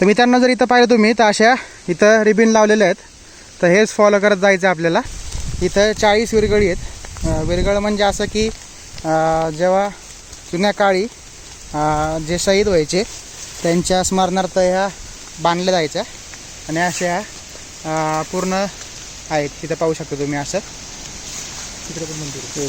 तर मित्रांनो जर इथं पाहिलं तुम्ही तर अशा इथं रिबिन लावलेल्या आहेत. तर हेच फॉलो करत जायचं आपल्याला. इथं चाळीस विरगळी आहेत. विरगळ म्हणजे असं की जेव्हा जुन्या काळी जे शहीद व्हायचे त्यांच्या स्मरणार्थ ह्या बांधल्या जायच्या. आणि अशा पूर्ण आहेत. तिथं पाहू शकता तुम्ही असं. चित्रपट मंदिर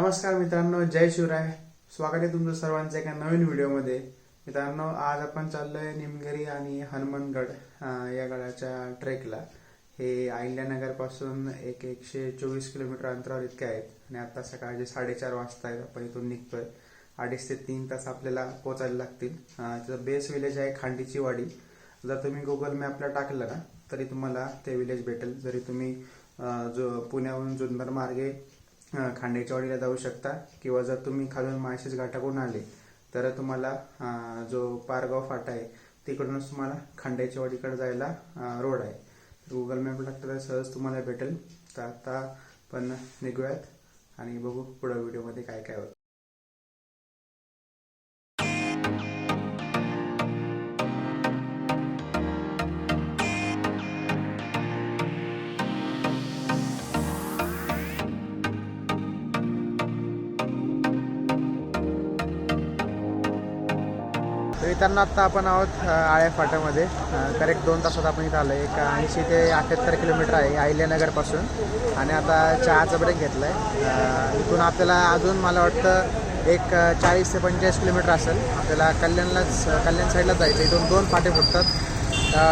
नमस्कार मित्रांनो जय शिवराय. स्वागत आहे तुमचं सर्वांचं एका नवीन व्हिडिओमध्ये. मित्रांनो आज आपण चाललोय निमगिरी आणि हनुमानगड या गडाच्या ट्रेकला. हे अहिल्यानगरपासून एक एकशे चोवीस किलोमीटर अंतरावर इतके आहेत आणि आता सकाळचे साडेचार वाजता आहेत आपण इथून निघतोय. अडीच ते तीन तास आपल्याला पोचायला लागतील. त्याचं बेस विलेज आहे खांडीची वाडी. जर तुम्ही गुगल मॅपला टाकलं ना तरी तुम्हाला ते विलेज भेटेल. जरी तुम्ही जो पुण्याहून जुन्नर मार्गे खांडेच्यावाडीला जाऊ शकता किंवा जर तुम्ही खालून माळशेज घाटाकडून आले तर तुम्हाला जो पारगाव फाटा आहे तिकडूनच तुम्हाला खांडेच्यावाडीकडे जायला रोड आहे. गुगल मॅप तर सहज तुम्हाला भेटेल. तर आता पण निघूयात आणि बघू पुढं व्हिडिओमध्ये काय काय होतं. मित्रांनो आत्ता आपण आहोत आळ्या फाट्यामध्ये. करेक्ट दोन तासात आपण इथं आलो एक ऐंशी ते अठ्याहत्तर किलोमीटर आहे अहिल्यानगरपासून आणि आता चहाचा ब्रेक घेतला आहे इथून आपल्याला अजून मला वाटतं एक चाळीस ते पंचेचाळीस किलोमीटर असेल. आपल्याला कल्याणलाच कल्याण साईडलाच जायचं इथून दोन फाटे फुटतात.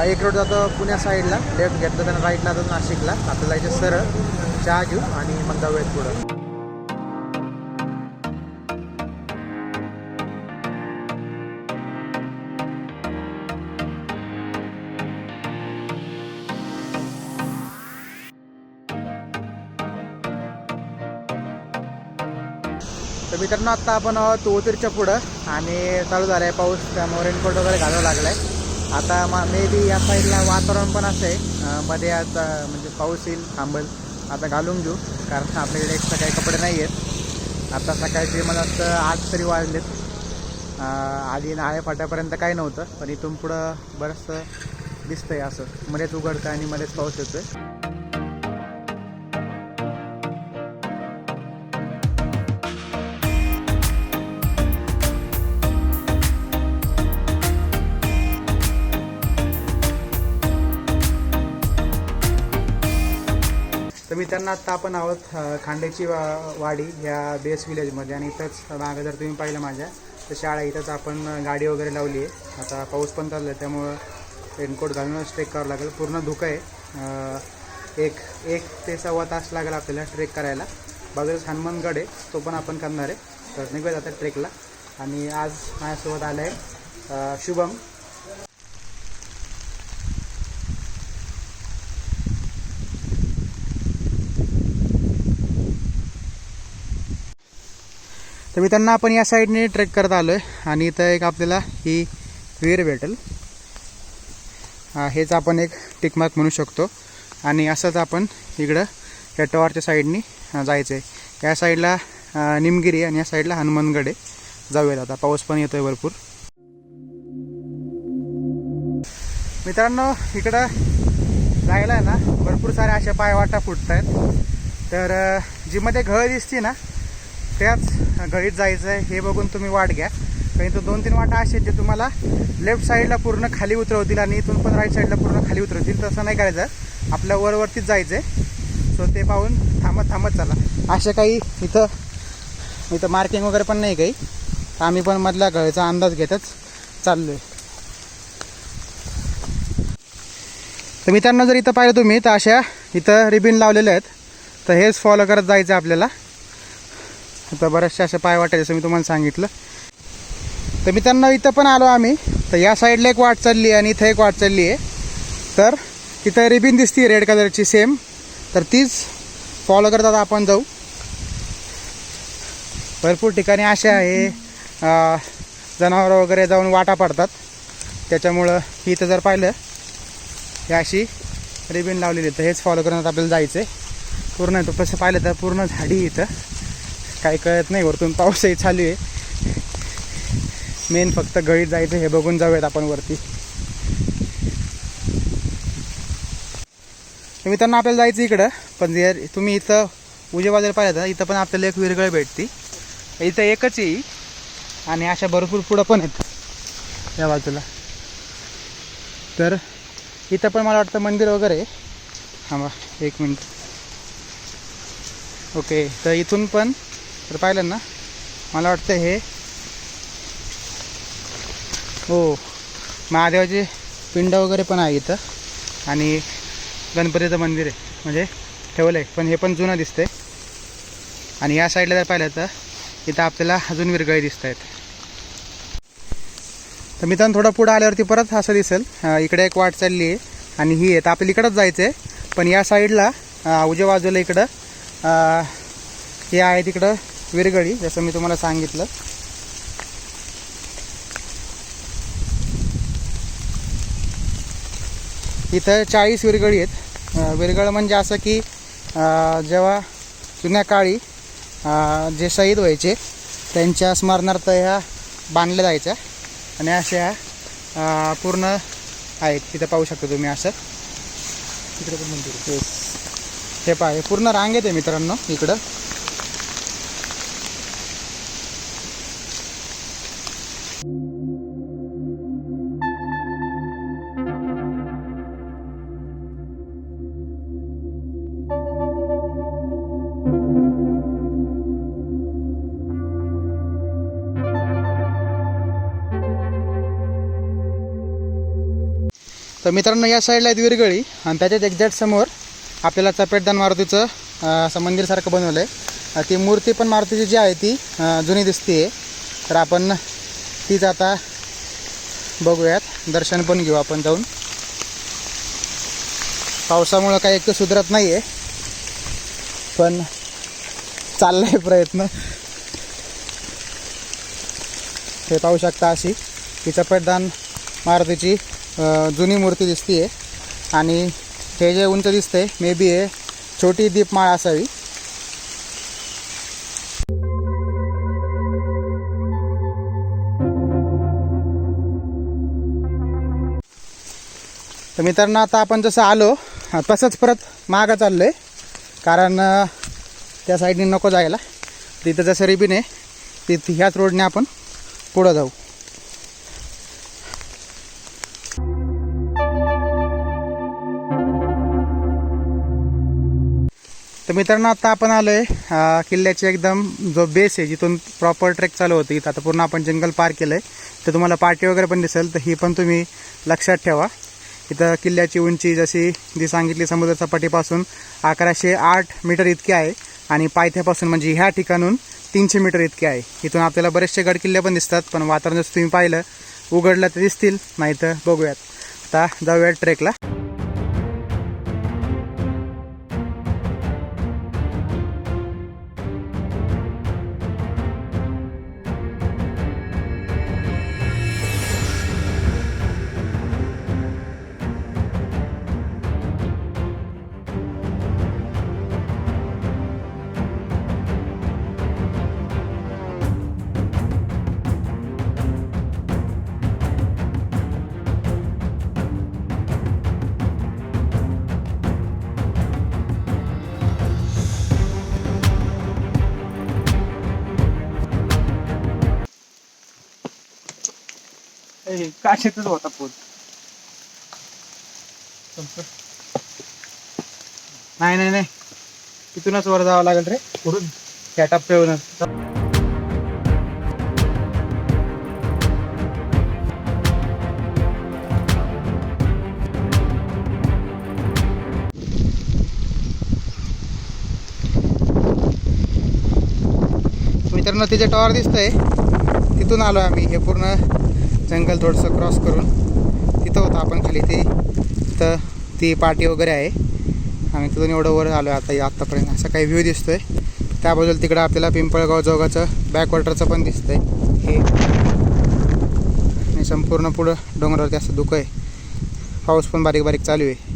एक रोड जातो पुण्या साईडला लेफ्ट घेतलं तर राईटला जातो नाशिकला. आपल्याला जायचं सरळ चहा घेऊ आणि मग जाऊयात पुढं. मित्रांनो आत्ता आपण आहोत ओतीरच्या पुढं आणि चालू झालं आहे पाऊस त्यामुळे रेनकोट वगैरे घालावं लागलाय. आता मा मे बी या साईडला वातावरण पण असं आहे मध्ये आता म्हणजे पाऊस येईल थांबल. आता घालून घेऊ कारण आपल्याकडे एक्स्ट्रा काही कपडे नाही आहेत आता सकाळचे मला वाटतं आठ तरी वाजलेत. आधी नाळे फाट्यापर्यंत काही नव्हतं पण इथून पुढं बरंचसं दिसतंय असं. मध्येच उघडतं आणि मध्येच पाऊस येतोय. मित्रांनो आत्ता आपण आहोत खांडेची वा वाडी या बेस विलेजमध्ये आणि इथंच मागं जर तुम्ही पाहिलं माझ्या तर शाळा इथंच आपण गाडी वगैरे लावली आहे. आता पाऊस पण चालला आहे त्यामुळं रेनकोट घालूनच ट्रेक करावं लागेल. पूर्ण धुकं आहे. एक एक ते सव्वा तास लागेल आपल्याला ट्रेक करायला. बाजूलाच हनुमानगड आहे तो पण आपण करणार आहे. तर निघूया आता ट्रेकला. आणि आज माझ्यासोबत आलं आहे शुभम. तर मित्रांनो आपण या साईडने ट्रेक करत आलो आहे आणि इथं एक आपल्याला ही विहीर भेटेल. हेच आपण एक टिकमार्क म्हणू शकतो. आणि असंच आपण इकडं या टॉवरच्या साईडनी जायचं आहे या साईडला निमगिरी आणि या साईडला हनुमानगड आहे जाऊयात आता. पाऊस पण येतोय भरपूर. मित्रांनो इकडं जायला आहे ना भरपूर साऱ्या अशा पायवाटा फुटत आहेत तर जी मध्ये घळ दिसते ना त्याच गळीत जायचं आहे हे बघून तुम्ही वाट घ्या. कारण इथं दोन तीन वाटा असे आहेत जे तुम्हाला लेफ्ट साईडला पूर्ण खाली उतरवतील आणि इथून पण राईट साईडला पूर्ण खाली उतरवतील. तसं नाही करायचं. आपल्या वरवरतीच जायचं आहे सो ते पाहून थांबत थांबत चला. अशा काही इथं इथं मार्किंग वगैरे पण नाही काही. आम्ही पण मधल्या गळीचा अंदाज घेतच चाललो आहे तर मित्रांनो जर इथं पाहिलं तुम्ही तर अशा इथं रिबिन लावलेल्या आहेत. तर हेच फॉलो करत जायचं आहे आपल्याला. आता बऱ्याचशा अशा पाय वाटायचं मी तुम्हाला सांगितलं. तर मित्रांनो इथं पण आलो आम्ही. तर या साईडला एक वाट चालली आहे आणि इथं एक वाट चालली आहे. तर तिथं रिबिन दिसती रेड कलरची सेम तर तीच फॉलो करतात आपण जाऊ. भरपूर ठिकाणी अशा आहे जनावरं वगैरे जाऊन वाटा पडतात. त्याच्यामुळं इथं जर पाहिलं हे अशी रिबिन लावलेली तर हेच फॉलो करण्यात आपल्याला जायचं आहे पूर्ण तसं कसं पाहिलं तर पूर्ण झाडी इथं. काय कळत नाही वरतून पाऊसही चालू आहे. मेन फक्त गळीत जायचं हे बघून जाऊयात आपण वरती. तर मित्रांनो आपल्याला जायचं इकडं पण जर तुम्ही इथं उजे बाजूला पाहिलं तर इथं पण आपल्याला एक विरगळ भेटती. इथं एकच येई आणि अशा भरपूर पुढं पण आहेत या बाजूला. तर इथं पण मला वाटतं मंदिर वगैरे थांबा एक मिनिट. ओके तर इथून पण तर पाहिलं ना मला वाटतं हे हो महादेवाचे पिंड वगैरे पण आहे इथं. आणि गणपतीचं मंदिर आहे म्हणजे ठेवलं आहे पण हे पण जुनं दिसतंय. आणि या साईडला जर पाहिलं तर इथं आपल्याला अजून विरगळी दिसत आहेत तर मित्रांनो थोडं पुढं आल्यावरती परत असं दिसेल. इकडे एक वाट चालली आहे आणि ही आहे. तर आपल्याला इकडंच जायचं आहे पण या साईडला अं, उजव्या बाजूला इकडं हे आहे तिकडं विरगळी जसं मी तुम्हाला सांगितलं. इथं चाळीस विरगळी आहेत. विरगळ म्हणजे असं की जेव्हा जुन्या काळी जे शहीद व्हायचे त्यांच्या स्मरणार्थ ह्या बांधल्या जायच्या. आणि अशा पूर्ण आहेत. तिथं पाहू शकता तुम्ही असं. इकडे पण मंदिर येस हे पहा हे पूर्ण रांगेत आहे मित्रांनो इकडं. तर मित्रांनो या साईडला आहेत विरगळी आणि त्याच्यात एक्झॅक्ट समोर आपल्याला चपेटदान मारुतीचं असं मंदिरसारखं बनवलं आहे ती मूर्ती पण मारुतीची जी आहे ती जुनी दिसते तर आपण तीच आता बघूयात. दर्शन पण घेऊ आपण जाऊन. पावसामुळं काही एक तर सुधरत नाही आहे पण चाललाय प्रयत्न. हे पाहू शकता अशी ती चपेटदान मारुतीची जुनी मूर्ती दिसते आणि हे जे उंच दिसतंय मे बी हे छोटी दीपमाळ असावी. तर मित्रांनो आता आपण जसं आलो तसंच परत मागं चाललो आहे कारण त्या साईडने नको जायला. तिथं जसं रिबीन आहे तिथं ह्याच रोडने आपण पुढं जाऊ. मित्रांनो आता आपण आलो आहे किल्ल्याचे एकदम जो बेस आहे जिथून प्रॉपर ट्रेक चालू होती इथं आता पूर्ण आपण जंगल पार केलं आहे तर तुम्हाला पार्टी वगैरे पण दिसेल तर ही पण तुम्ही लक्षात ठेवा. इथं किल्ल्याची उंची जशी जी सांगितली समुद्र सपाटीपासून अकराशे आठ मीटर इतकी आहे आणि पायथ्यापासून म्हणजे ह्या ठिकाणून तीनशे मीटर इतके आहे. इथून आपल्याला बरेचसे गड किल्ले पण दिसतात पण वातावरण जसं तुम्ही पाहिलं उघडलं तर दिसतील नाही तर बघूयात. आता जाऊयात ट्रेकला काशीतच होता पूल नाही नाही नाही. तिथूनच वर जावं लागेल रे. पुढून? त्या टप्प्यावरून मित्रांनो तिचे टॉवर दिसतंय. तिथून आलो आम्ही. हे पूर्ण जंगल थोडंसं क्रॉस करून तिथं होतं आपण खाली ते. तिथं ती पार्टी वगैरे आहे. आणि तिथून एवढं वर आलो आता आत्तापर्यंत असा काही व्ह्यू दिसतो त्या बाजूला तिकडं आपल्याला पिंपळगाव जोगाचं बॅकवॉटरचं पण दिसतं आहे हे. आणि संपूर्ण पुढं डोंगरावरती असं धुकं आहे. पाऊस पण बारीक बारीक चालू आहे.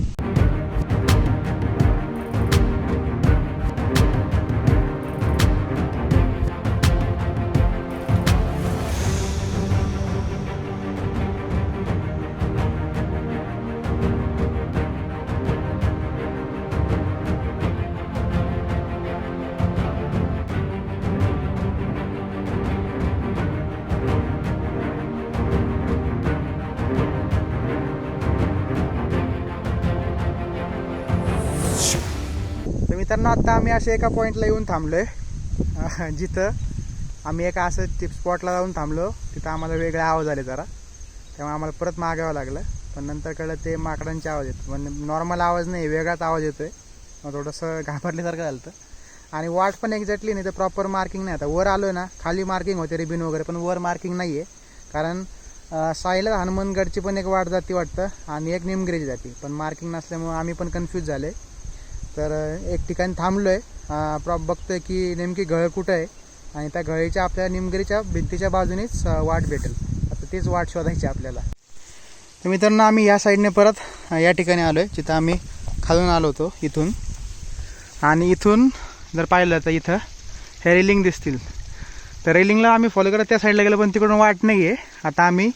आम्ही अशा एका पॉईंटला येऊन थांबलो आहे जिथं आम्ही एका असं टिप स्पॉटला जाऊन थांबलो. तिथं आम्हाला वेगळे आवाज आले जरा. त्यामुळे आम्हाला परत मागावं लागलं. पण नंतर कळलं ते माकडांचे आवाज येतो. पण नॉर्मल आवाज नाही वेगळाच आवाज येतोय. मग थोडंसं घाबरल्यासारखं झालं होतं. आणि वाट पण एक्झॅक्टली नाही तर प्रॉपर मार्किंग नाही. आता वर आलो ना खाली मार्किंग होते रिबिन वगैरे पण वर मार्किंग नाही आहे कारण साईला हनुमानगडची पण एक वाट जाती वाटतं आणि एक निमगिरीची जाती. पण मार्किंग नसल्यामुळे आम्ही पण कन्फ्यूज झाले तर एक ठिकाणी थांबलो आहे प्रॉप बघतोय की नेमकी गळ कुठं आहे? आणि त्या गळीच्या आपल्या निमगिरीच्या भिंतीच्या बाजूनेच वाट भेटेल. आता तीच वाट शोधायची आपल्याला. तर मित्रांनो आम्ही या साईडने परत या ठिकाणी आलो आहे जिथं आम्ही खालून आलो होतो इथून. आणि इथून जर पाहिलं तर इथं हे रेलिंग दिसतील. तर रेलिंगला आम्ही फॉलो करत त्या साईडला गेलो पण तिकडून वाट नाही आहे आता आम्ही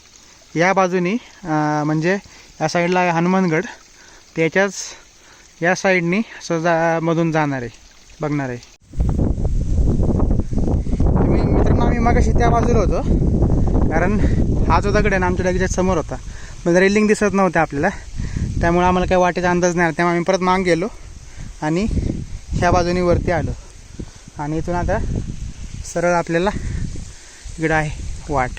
या बाजूनी म्हणजे या साईडला आहे हनुमानगड. त्याच्याच या साईडनी असं जा मधून जाणार आहे बघणार आहे. तुम्ही मित्रांनो आम्ही मागाशी त्या बाजूला होतो कारण हा जो दगड आहे ना आमच्या लगेच समोर होता. म्हणजे रेलिंग दिसत नव्हत्या आपल्याला. त्यामुळे आम्हाला काही वाटेचा अंदाज नाही आला. त्यामुळे आम्ही परत माग गेलो आणि ह्या बाजूनी वरती आलो. आणि इथून आता सरळ आपल्याला इकडं आहे वाट.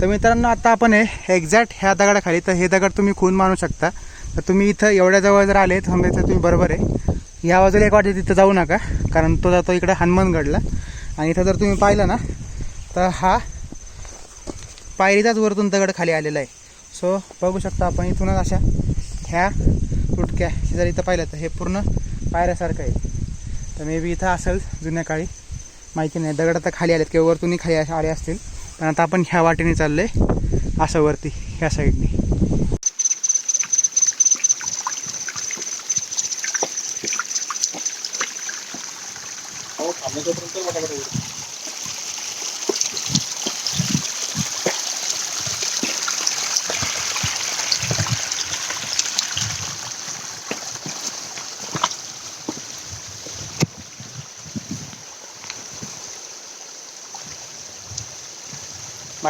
तर मित्रांनो आता आपण हे एक्झॅक्ट ह्या दगडाखाली तर हे दगड तुम्ही खून मानू शकता. तर तुम्ही इथं एवढ्या जवळ जर आले तर समजायचं तुम्ही बरोबर आहे. या बाजूला एक वाटते तिथं जाऊ नका कारण तो जातो इकडं हनुमानगडला. आणि इथं जर तुम्ही पाहिलं ना तर हा पायरीचाच वरतून दगड खाली आलेला आहे. सो बघू शकता आपण इथूनच अशा ह्या तुटक्या जर इथं पाहिलं तर हे पूर्ण पायऱ्यासारखं आहे. तर मे बी इथं असेल जुन्या काळी. माहिती नाही दगड आता खाली आलेत किंवा वरतूनही खाली आले असतील. पण आता आपण ह्या वाटेने चाललो आहे असं वरती ह्या साईडने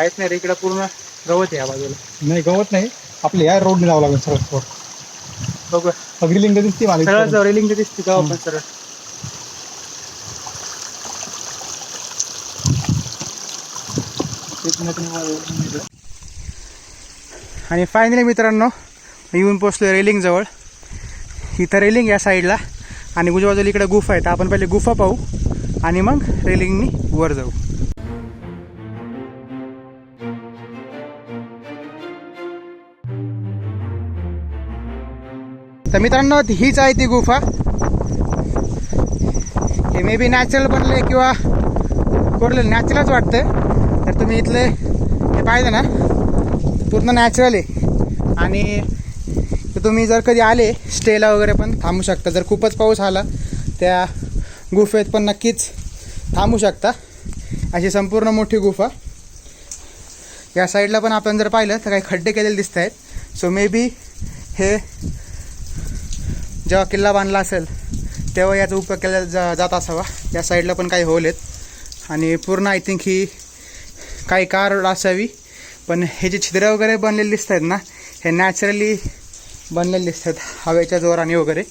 माहीत नाही रे इकडं पूर्ण गवत आहे या बाजूला. नाही गवत नाही. आपल्या या रोडने जावं लागेल सरळ सरळ बघू अग्रिलिंग दिसते मला सरळ इथपर्यंत. रेलिंग दिसते का आपण सरळ. वर- आणि फायनली मित्रांनो येऊन पोचलो रेलिंग जवळ. इथं रेलिंग या साईडला आणि उजव्या बाजूला इकडे गुफा आहे तर आपण पहिले गुफा पाहू आणि मग रेलिंगनी वर जाऊ. तर मित्रांनो हीच आहे ती गुफा. हे मे बी नॅचरल बनले किंवा कोरले नॅचरलच वाटतं तर तुम्ही इथले हे पाहिजे ना पूर्ण नॅचरल आहे. आणि तुम्ही जर कधी आले स्टेला वगैरे पण थांबू शकता. जर खूपच पाऊस आला त्या गुफेत पण नक्कीच थांबू शकता. अशी संपूर्ण मोठी गुफा. या साईडला पण आपण जर पाहिलं तर काही खड्डे केलेले दिसत आहेत सो मे बी हे जेव्हा किल्ला बांधला असेल तेव्हा याचा उपयोग केला जा जात असावा. या साईडला पण काही होल आहेत आणि पूर्ण आय थिंक ही काही कार असावी. पण हे जे छिद्र वगैरे बनलेले दिसत आहेत ना हे नॅचरली बनलेले दिसत आहेत हवेच्या जोराने वगैरे.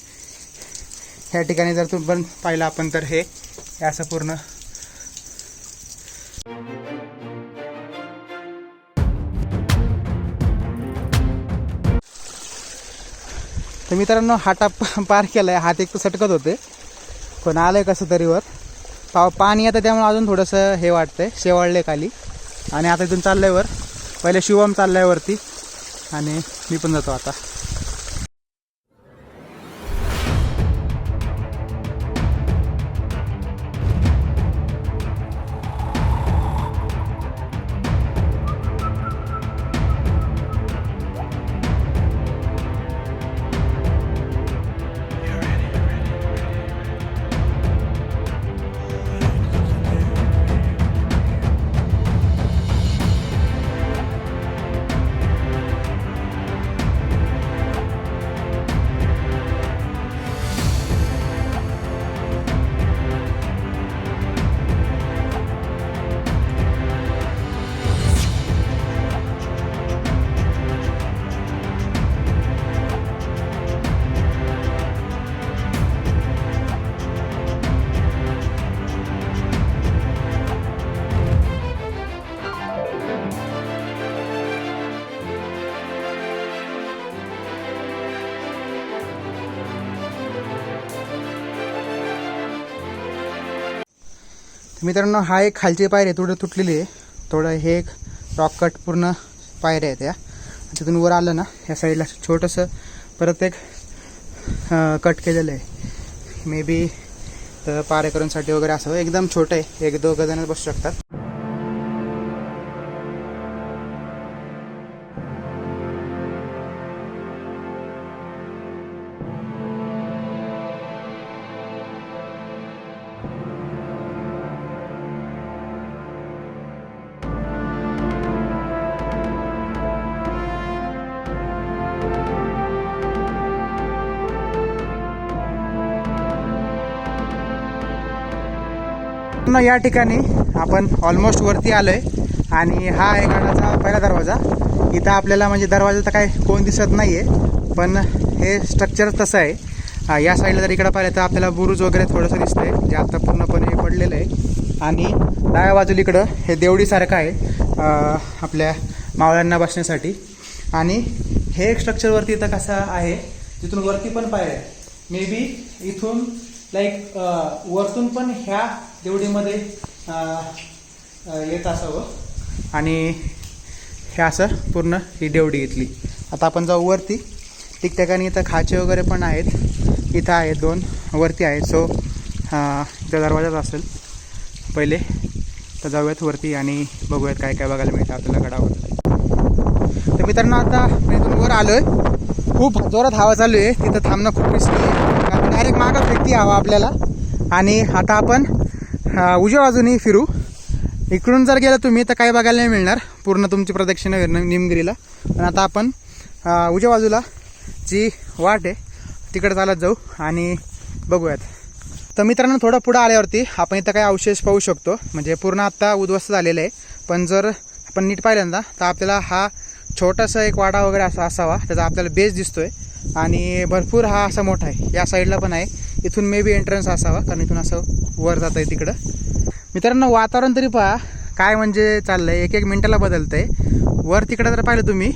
ह्या ठिकाणी जर तू बन पाहिलं आपण तर हे हे असं पूर्ण तर मित्रांनो हाटा पार केला आहे हात एक तर सटकत होते. पण आलं कसं तरी वर. पाव पाणी येतं त्यामुळे अजून थोडंसं हे वाटतंय. शेवाळले खाली. आणि आता इथून चाललंय वर. पहिले शिवम चाललाय वरती. आणि मी पण जातो आता. मित्रांनो हा एक खालची पायरी आहे थोडं तुटलेली आहे थोडं हे एक रॉक कट पूर्ण पायऱ्या आहेत या. तिथून वर आलं ना या साईडला छोटंसं परत एक कट केलेलं आहे. मे बी तर पारेकरांसाठी वगैरे असं. एकदम छोटं आहे. एक दोघं जण बसू शकतात. न या ठिकाणी आपण ऑलमोस्ट वरती आलो आहे आणि हा आहे गडाचा पहिला दरवाजा. इथं आपल्याला म्हणजे दरवाजा तर काय कोण दिसत नाही आहे पण हे स्ट्रक्चर तसं आहे. या साईडला जर इकडं पाहिलं तर आपल्याला बुरुज वगैरे थोडंसं दिसतंय जे आता पूर्णपणे पडलेलं आहे. आणि डाव्या बाजूला इकडं हे देवडीसारखं आहे आपल्या मावळ्यांना बसण्यासाठी. आणि हे एक स्ट्रक्चरवरती इथं कसं आहे तिथून वरती पण पाहिजे मे बी इथून लाईक वरतून पण ह्या देवडीमध्ये येत असावं. आणि हे असं पूर्ण ही देवडी घेतली आता आपण जाऊ वरती. ठिकठिकाणी इथं खाचे वगैरे पण आहेत. इथं आहेत दोन वरती आहेत. सो इथं दरवाजाच असेल. पहिले तर जाऊयात वरती आणि बघूयात काय काय बघायला मिळतं आपल्याला गडावर तर मित्रांनो आता मी इथून वर आहे खूप जोरात हवा चालू आहे. तिथं थांबणं खूप रिस्की आहे. डायरेक्ट मागं फेकती हवा आपल्याला. आणि आता आपण उजव्या बाजूने फिरू. इकडून जर गेलं तुम्ही तर काही बघायला नाही मिळणार. पूर्ण तुमची प्रदक्षिणा फिरणं निमगिरीला. पण आता आपण उजव्या बाजूला जी वाट आहे तिकडे चालत जाऊ आणि बघूयात. तर मित्रांनो थोडं पुढं आल्यावरती आपण इथं काही अवशेष पाहू शकतो. म्हणजे पूर्ण आत्ता उद्ध्वस्त झालेलं आहे. पण जर आपण नीट पाहिलं ना तर आपल्याला हा छोटासा एक वाडा वगैरे असा असावा त्याचा आपल्याला बेस दिसतोय. आणि भरपूर हा असा मोठा आहे. या साईडला पण आहे. इथून मे बी एंट्रन्स असावा कारण इथून असं वर जात आहे तिकडं. मित्रांनो वातावरण तरी पहा. काय म्हणजे चाललंय? एक एक मिनटाला बदलतं आहे वर तिकडं जर पाहिलं तुम्ही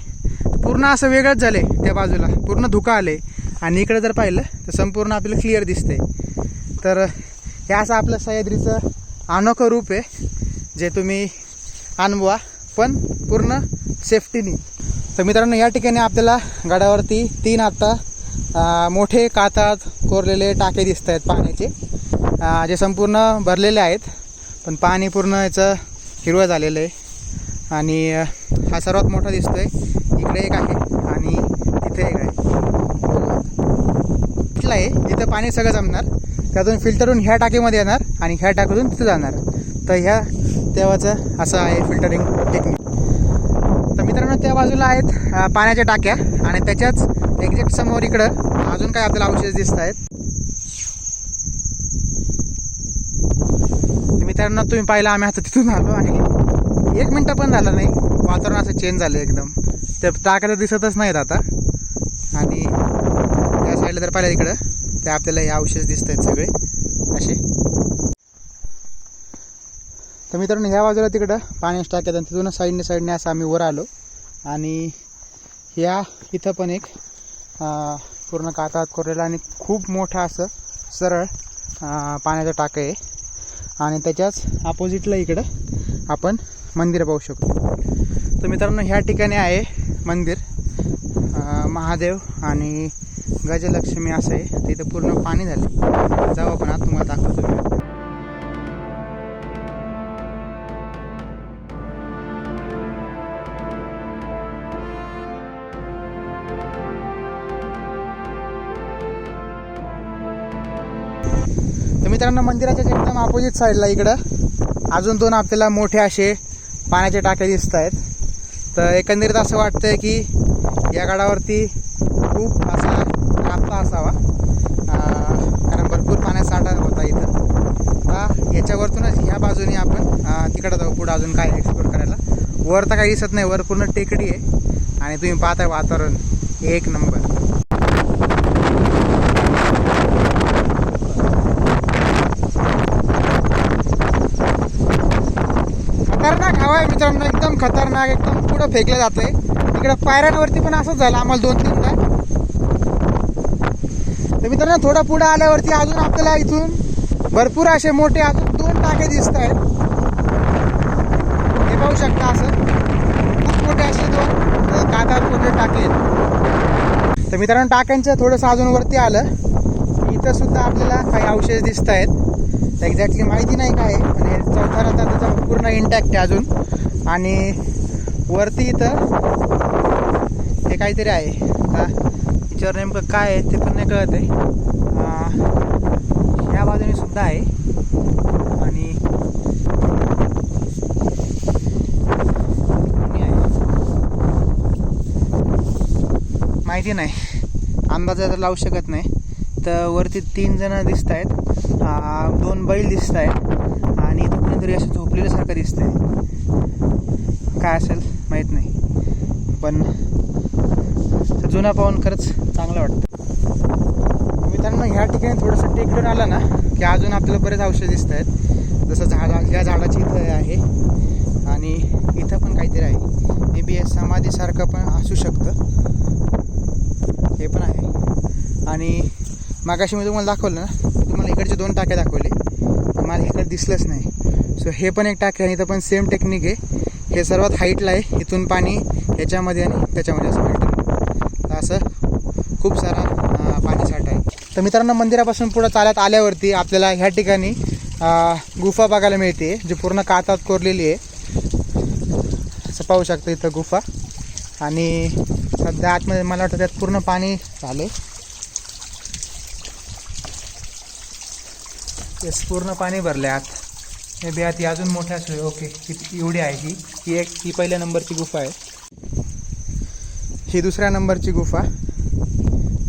पूर्ण असं वेगळंच झालं आहे त्या बाजूला. पूर्ण धुका आले आणि इकडं जर पाहिलं तर संपूर्ण आपल्याला क्लिअर दिसतंय. तर हे असं आपलं सह्याद्रीचं अनोखं रूप आहे जे तुम्ही अनुभवा पण पूर्ण सेफ्टीनी तर मित्रांनो या ठिकाणी आपल्याला गडावरती तीन आता मोठे कातात कोरलेले टाके दिसत आहेत पाण्याचे. जे संपूर्ण भरलेले आहेत पण पाणी पूर्ण याचं हिरवं झालेलं आहे. आणि हा सर्वात मोठा दिसतो आहे इकडे एक आहे आणि तिथे एक आहे. इथला आहे? जिथं पाणी सगळं जमणार. त्यातून फिल्टरून ह्या टाकीमध्ये येणार आणि ह्या टाकीतून तिथं जाणार. तर ह्या तेव्हाचं असं आहे फिल्टरिंग टेक्निक मित्रांनो त्या बाजूला आहेत पाण्याच्या टाक्या आणि त्याच्याच एक्झॅक्ट समोर इकडं अजून काय आपल्याला अवशेष दिसत आहेत. मित्रांनो तुम्ही पाहिलं आम्ही आता तिथून आलो आणि एक मिनटं पण झालं नाही. वातावरण असं चेंज झालं एकदम. त्या टाक्या तर दिसतच नाहीत आता. आणि या साईडला जर पाहिलं इकडं ते आपल्याला हे अवशेष दिसत आहेत सगळे. असे. तर मित्रांनो ह्या बाजूला तिकडं पाण्याच्या टाक्यात आणि तिथून साईडने साईडने असं आम्ही वर आलो. आणि या इथं पण एक पूर्ण कातात कोरलेलं आणि खूप मोठा असं सरळ पाण्याचं टाकं आहे. आणि त्याच्याच अपोजिटला इकडं आपण मंदिर पाहू शकतो. तर मित्रांनो ह्या ठिकाणी आहे मंदिर. महादेव आणि गजलक्ष्मी असं आहे. तिथं पूर्ण पाणी झालं. जाऊ आपण आत तुम्हाला दाखवतो. मित्रांनो मंदिराच्या एकदम अपोजिट साईडला इकडं. अजून दोन आपल्याला मोठे असे पाण्याचे टाके दिसत आहेत. तर एकंदरीत असं वाटतंय की या गडावरती खूप असा रास्ता असावा. कारण भरपूर पाण्याचा साठा होता इथं. आता याच्यावरतूनच ह्या बाजूने आपण तिकडं जाऊ पुढं अजून काय एक्सप्लोर करायला. वर तर काही दिसत नाही वर पूर्ण टेकडी आहे. आणि तुम्ही पाहताय वातावरण एक नंबर खतरनाक हवा आहे मित्रांनो एकदम खतरनाक एकदम पुढं फेकलं जातंय. इकडे पायऱ्यांवरती पण असंच झालं आम्हाला दोन तीनदा तर मित्रांनो थोडं पुढं आल्यावरती अजून आपल्याला इथून भरपूर असे मोठे अजून दोन टाके दिसत आहेत. हे पाहू शकता असं. खूप मोठे असे दोन कागदात मोठे टाके तर मित्रांनो टाक्यांचं थोडंसं अजून वरती आलं. इथं सुद्धा आपल्याला काही अवशेष दिसत आहेत. एक्झॅक्टली माहिती नाही काय पण हे चौथा इंटॅक्ट आहे अजून. आणि वरती इथं हे काहीतरी आहे. का नेमकं काय आहे ते पण नाही कळत आहे. या बाजूने सुद्धा आहे. आणि माहिती नाही. अंदाजा तर लावू शकत नाही. तर वरती तीन जण दिसत आहेत दोन बैल दिसत आहेत आणि इथं कोणीतरी असं झोपलेल्यासारखं दिसतंय. काय असेल माहीत नाही. पण जुना पाहून खरंच चांगलं वाटतं. मित्रांनो ह्या ठिकाणी थोडंसं टेकडून आलं ना की अजून आपल्याला बरेच औषध दिसत आहेत. जसं झाडा ह्या झाडाची इथं आहे. आणि इथं पण काहीतरी आहे. मे बी समाधीसारखं पण असू शकतं. हे पण आहे. आणि मागाशी मी तुम्हाला दाखवलं ना तुम्हाला इकडचे दोन टाके दाखवले. मला इकडे दिसलंच नाही. सो हे पण एक टाके आणि इथं पण सेम टेक्निक आहे. हे सर्वात हाईटला आहे. इथून पाणी ह्याच्यामध्ये आणि त्याच्यामध्ये असं वाटतं तर असं खूप सारा पाणी साठा आहे. तर मित्रांनो मंदिरापासून पुढं चालत आल्यावरती आपल्याला ह्या ठिकाणी गुफा बघायला मिळते जी पूर्ण कातात कोरलेली आहे. असं पाहू शकतं इथं गुफा. आणि सध्या आतमध्ये मला वाटतं त्यात पूर्ण पाणी झाले पूर्ण पाणी भरले आत. हे बी ती ही अजून मोठ्या असू ओके. ही एवढी आहे ही. ही एक ही पहिल्या नंबरची गुफा आहे. ही दुसऱ्या नंबरची गुफा.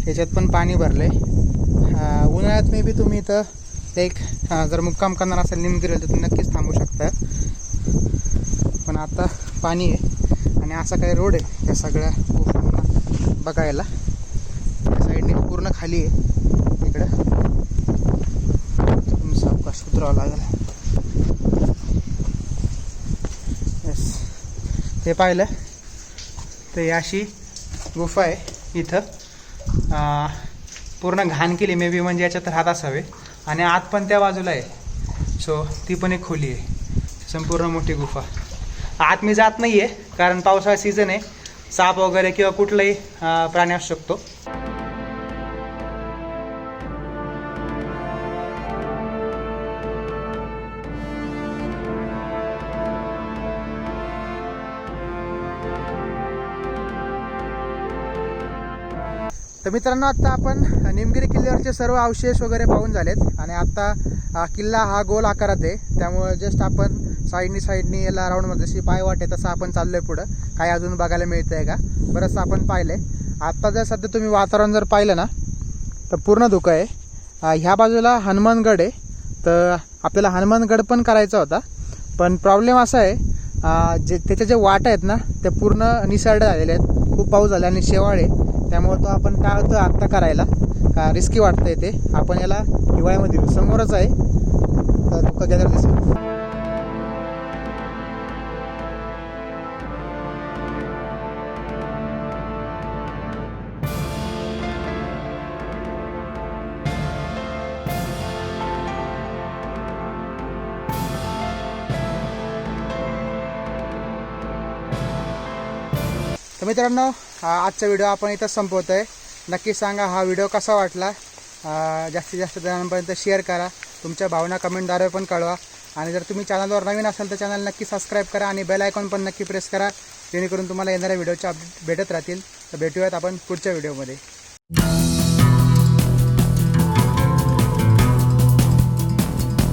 ह्याच्यात पण पाणी भरले उन्हाळ्यात मे बी तुम्ही इथं एक जर मुक्काम करणार असेल निमगिरेल तर तुम्ही नक्कीच थांबू शकता. पण आता पाणी आहे आणि असा काही रोड आहे या सगळ्या गुफांना बघायला. या साईडने पूर्ण खाली आहे. इकडं. तुम्ही सावकाश उतरावं लागेल. ते पाहिलं? तर ही अशी गुफा आहे इथं. पूर्ण घाण केली. मे बी म्हणजे याच्यात राहत असावे. आणि आत पण त्या बाजूला आहे. सो ती पण एक खोली आहे. संपूर्ण मोठी गुफा. आत मी जात नाही आहे कारण पावसाळा सीझन आहे. साप वगैरे किंवा कुठलाही प्राणी असू शकतो. तर मित्रांनो आत्ता आपण निमगिरी किल्ल्यावरचे सर्व अवशेष वगैरे पाहून झालेत. आणि आत्ता किल्ला हा गोल आकारात आहे. त्यामुळे जस्ट आपण साईडनी साईडनी याला राऊंडमध्ये जशी पाय वाटे तसं आपण चाललोय पुढं. काय अजून बघायला मिळतं आहे का? बरंचसं आपण पाहिलं आहे आत्ता जर सध्या तुम्ही वातावरण जर पाहिलं ना तर पूर्ण धुकं आहे. ह्या बाजूला हनुमानगड आहे. तर आपल्याला हनुमानगड पण करायचा होता. पण प्रॉब्लेम असा आहे जे त्याच्या जे वाट आहेत ना ते पूर्ण निसरड्या झालेले आहेत. खूप पाऊस झाला आणि शेवाळ आहे. त्यामुळे तो आपण काय आत्ता करायला. रिस्की वाटतं ते. आपण याला हिवाळ्यामध्ये समोरच आहे. तर धुकं गेल्यावर दिसेल. तर मित्रांनो हा आजचा व्हिडिओ आपण इथं संपवतो आहे नक्की सांगा हा व्हिडिओ कसा वाटला? जास्तीत जास्त जणांपर्यंत शेअर करा. तुमच्या भावना कमेंटद्वारे पण कळवा. आणि जर तुम्ही चॅनलवर नवीन असाल तर चॅनल नक्की सबस्क्राईब करा आणि बेल आयकॉन पण नक्की प्रेस करा. जेणेकरून तुम्हाला येणाऱ्या व्हिडिओचे अपडेट भेटत राहतील. तर भेटूयात आपण पुढच्या व्हिडिओमध्ये